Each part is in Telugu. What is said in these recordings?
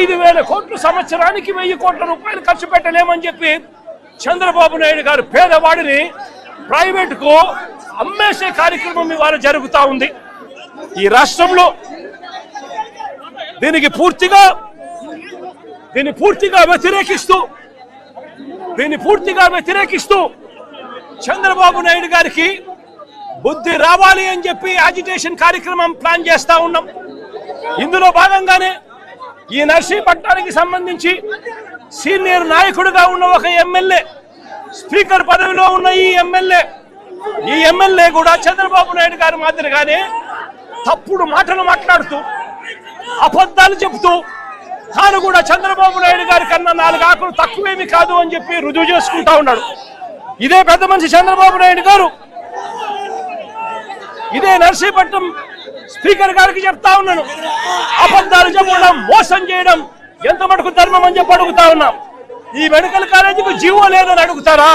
ఐదు వేల కోట్లు సంవత్సరానికి వెయ్యి కోట్ల రూపాయలు ఖర్చు పెట్టలేమని చెప్పి చంద్రబాబు నాయుడు గారు పేదవాడిని ప్రైవేట్కు అమ్మేసే కార్యక్రమం ఇవాళ జరుగుతూ ఉంది. ఈ రాష్ట్రంలో దీనికి పూర్తిగా దీన్ని పూర్తిగా వ్యతిరేకిస్తూ దీన్ని పూర్తిగా వ్యతిరేకిస్తూ చంద్రబాబు నాయుడు గారికి బుద్ధి రావాలి అని చెప్పి యాజిటేషన్ కార్యక్రమం ప్లాన్ చేస్తా ఉన్నాం. ఇందులో భాగంగానే ఈ నర్సీపట్నానికి సంబంధించి సీనియర్ నాయకుడిగా ఉన్న ఒక ఎమ్మెల్యే స్పీకర్ పదవిలో ఉన్న ఈ ఎమ్మెల్యే ఈ ఎమ్మెల్యే కూడా చంద్రబాబు నాయుడు గారి మాదిరిగానే తప్పుడు మాటలు మాట్లాడుతూ అబద్ధాలు చెబుతూ తాను కూడా చంద్రబాబు నాయుడు గారి కన్నా నాలుగు ఆకులు తక్కువేమి కాదు అని చెప్పి రుజువు చేసుకుంటా ఉన్నాడు. ఇదే పెద్ద మనిషి చంద్రబాబు నాయుడు గారు. ఇదే నర్సీపట్నం స్పీకర్ గారికి చెప్తా ఉన్నాను. అబద్ధాలు చెప్పడం మోసం చేయడం ఎంత మటుకు ధర్మం అని చెప్పి అడుగుతా ఉన్నాం. ఈ మెడికల్ కాలేజీకి జీవో లేదని అడుగుతారా?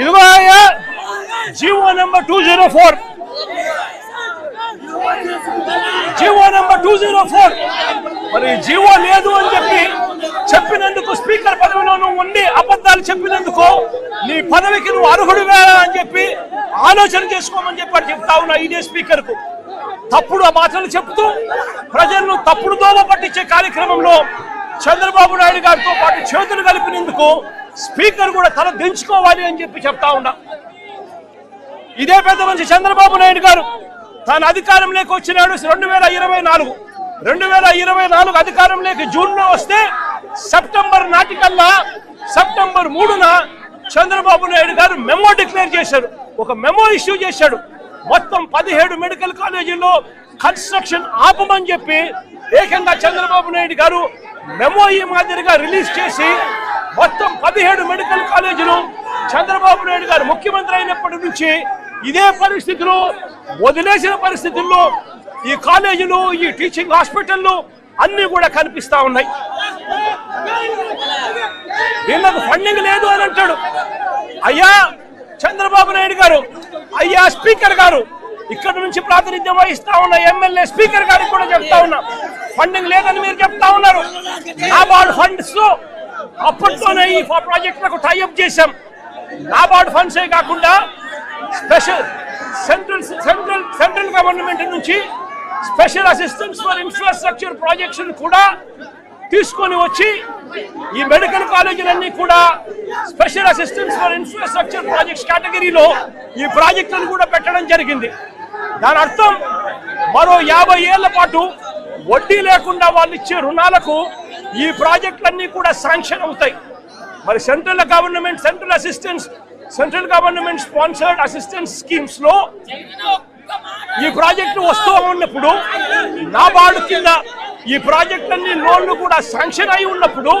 ఇదిగో G O number two zero four. G O number two zero four. మరి జీవో లేదు అని చెప్పి చెప్పినందుకు స్పీకర్ పదవిలో నువ్వు ఉండి అబద్ధాలు చెప్పినందుకు నీ పదవికి నువ్వు అర్హుడు అని చెప్పి ఆలోచన చేసుకోమని చెప్పి చెప్తా ఉన్నా ఇదే స్పీకర్కు తప్పుడు ఆ మాటలు చెప్తూ ప్రజలను తప్పుడు దోమ పట్టించే కార్యక్రమంలో చంద్రబాబు నాయుడు గారితో పాటు చేతులు కలిపినందుకు స్పీకర్ కూడా తల దించుకోవాలి అని చెప్పి చెప్తా ఉన్నా. ఇదే పెద్ద మనిషి చంద్రబాబు నాయుడు గారు తాను అధికారంలోకి వచ్చినాడు రెండు వేల ఇరవై నాలుగు. రెండు వేల ఇరవై నాలుగు అధికారంలోకి జూన్లో వస్తే సెప్టెంబర్ నాటికల్లా సెప్టెంబర్ మూడున చంద్రబాబు నాయుడు గారు మెమో డిక్లేర్ చేశారు. ఒక మెమో ఇష్యూ చేశాడు. మొత్తం పదిహేడు మెడికల్ కాలేజీల్లో కన్స్ట్రక్షన్ ఆపమని చెప్పి ఏకంగా చంద్రబాబు నాయుడు గారు మెమో ఈ మాదిరిగా రిలీజ్ చేసి మొత్తం పదిహేడు మెడికల్ కాలేజీలు చంద్రబాబు నాయుడు గారు ముఖ్యమంత్రి అయినప్పటి నుంచి ఇదే పరిస్థితిలో వదిలేసిన పరిస్థితుల్లో ఈ కాలేజీలు ఈ టీచింగ్ హాస్పిటల్లు అన్ని కూడా కనిపిస్తా ఉన్నాయి. వీళ్ళకు ఫండింగ్ లేదు అని అంటాడు. అయ్యా చంద్రబాబు నాయుడు గారు అయ్యా స్పీకర్ గారు ఇక్కడ నుంచి ప్రాతినిధ్యం వహిస్తా ఉన్న ఎమ్మెల్యే స్పీకర్ గారికి కూడా చెప్తా ఉన్నా. ఫండింగ్ లేదని మీరు చెప్తా ఉన్నారు. నాబార్డ్ ఫండ్స్లో అప్పట్లోనే ఈ ప్రాజెక్టులకు టైఅప్ చేశాం. నాబార్డ్ ఫండ్సే కాకుండా special central central central government నుంచి special assistance for infrastructure projects కూడా తీసుకొని వచ్చి ఈ మెడికల్ కాలేజీలన్నీ కూడా special assistance for infrastructure projects కేటగిరీలో ఈ ప్రాజెక్టులను కూడా పెట్టడం జరిగింది. దాని అర్థం మరో యాభై ఏళ్ళ పాటు వడ్డీ లేకుండా వాళ్ళు ఇచ్చే రుణాలకు ఈ ప్రాజెక్టులన్నీ కూడా శాంక్షన్ అవుతాయి. మరి central government central assistance central government sponsored assistance స్కీమ్స్లో ఈ ప్రాజెక్టు వస్తూ ఉన్నప్పుడు నాబార్డు కింద ఈ ప్రాజెక్ట్ అన్ని లోన్లు కూడా శాంక్షన్ అయి ఉన్నప్పుడు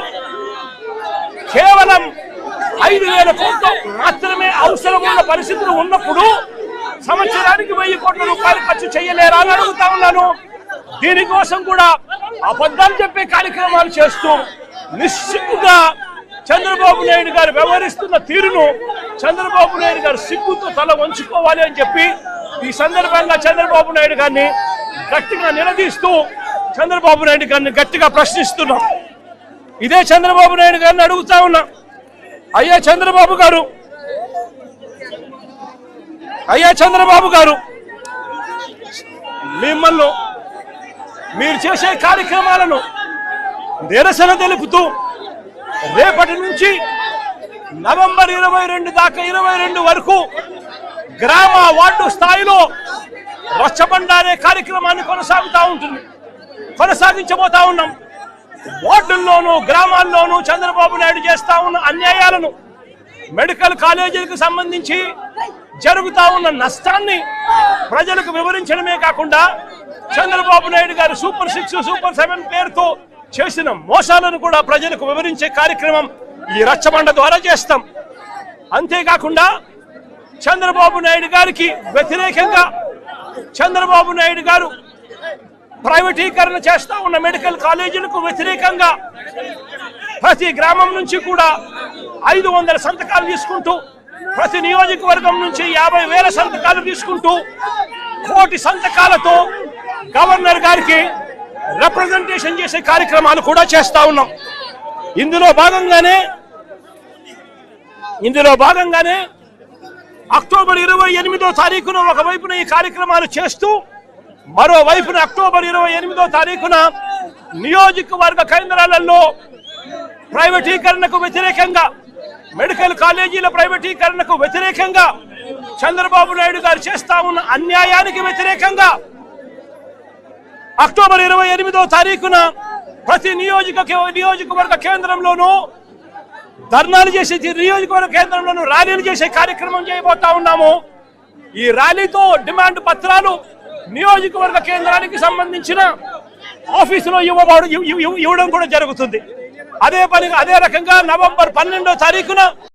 కేవలం ఐదు వేల కోట్లు మాత్రమే అవసరం ఉన్న పరిస్థితులు ఉన్నప్పుడు సంవత్సరానికి వెయ్యి కోట్ల రూపాయలు ఖర్చు చేయలేరా అని అడుగుతా ఉన్నాను. దీనికోసం కూడా అబద్ధాలు చెప్పే కార్యక్రమాలు చేస్తూ నిశ్చితంగా చంద్రబాబు నాయుడు గారు వ్యవహరిస్తున్న తీరును చంద్రబాబు నాయుడు గారు సిగ్గుతో తల వంచుకోవాలి అని చెప్పి ఈ సందర్భంగా చంద్రబాబు నాయుడు గారిని గట్టిగా నిలదీస్తూ చంద్రబాబు నాయుడు గారిని గట్టిగా ప్రశ్నిస్తున్నాం. ఇదే చంద్రబాబు నాయుడు గారిని అడుగుతా ఉన్నా. అయ్యా చంద్రబాబు గారు. అయ్యా చంద్రబాబు గారు. మిమ్మల్ని మీరు చేసే కార్యక్రమాలను నిరసన తెలుపుతూ రేపటి నుంచి నవంబర్ ఇరవై రెండు దాకా ఇరవై రెండు వరకు గ్రామ వార్డు స్థాయిలో రచ్చబండ అనే కార్యక్రమాన్ని కొనసాగుతూ ఉంటుంది. కొనసాగించబోతా ఉన్నాం. వార్డుల్లోనూ గ్రామాల్లోనూ చంద్రబాబు నాయుడు చేస్తా ఉన్న అన్యాయాలను మెడికల్ కాలేజీలకు సంబంధించి జరుగుతా ఉన్న నష్టాన్ని ప్రజలకు వివరించడమే కాకుండా చంద్రబాబు నాయుడు గారు సూపర్ సిక్స్ సూపర్ సెవెన్ పేరుతో చేసిన మోసాలను కూడా ప్రజలకు వివరించే కార్యక్రమం ఈ రచ్చబండ ద్వారా చేస్తాం. అంతేకాకుండా చంద్రబాబు నాయుడు గారికి వ్యతిరేకంగా చంద్రబాబు నాయుడు గారు ప్రైవేటీకరణ చేస్తా ఉన్న మెడికల్ కాలేజీలకు వ్యతిరేకంగా ప్రతి గ్రామం నుంచి కూడా ఐదు వందల సంతకాలు తీసుకుంటూ ప్రతి నియోజకవర్గం నుంచి యాభై వేల సంతకాలు తీసుకుంటూ కోటి సంతకాలతో గవర్నర్ గారికి రిప్రజెంటేషన్ చేసే కార్యక్రమాలు కూడా చేస్తా ఉన్నాం. ఇందులో భాగంగానే ఇందులో భాగంగానే అక్టోబర్ ఇరవై ఎనిమిదో తారీఖున ఒకవైపున ఈ కార్యక్రమాలు చేస్తూ మరోవైపున అక్టోబర్ ఇరవై ఎనిమిదో తారీఖున నియోజకవర్గ కేంద్రాలలో ప్రైవేటీకరణకు వ్యతిరేకంగా మెడికల్ కాలేజీల ప్రైవేటీకరణకు వ్యతిరేకంగా చంద్రబాబు నాయుడు గారు చేస్తా ఉన్న అన్యాయానికి వ్యతిరేకంగా అక్టోబర్ ఇరవై ఎనిమిదో తారీఖున ప్రతి నియోజక నియోజకవర్గ కేంద్రంలోనూ ధర్నాలు చేసే నియోజకవర్గ కేంద్రంలోనూ ర్యాలీలు చేసే కార్యక్రమం చేయబోతా ఉన్నాము. ఈ ర్యాలీతో డిమాండ్ పత్రాలు నియోజకవర్గ కేంద్రానికి సంబంధించిన ఆఫీసులో ఇవ్వబడు ఇవ్వడం కూడా జరుగుతుంది. అదే పని అదే రకంగా నవంబర్ పన్నెండో తారీఖున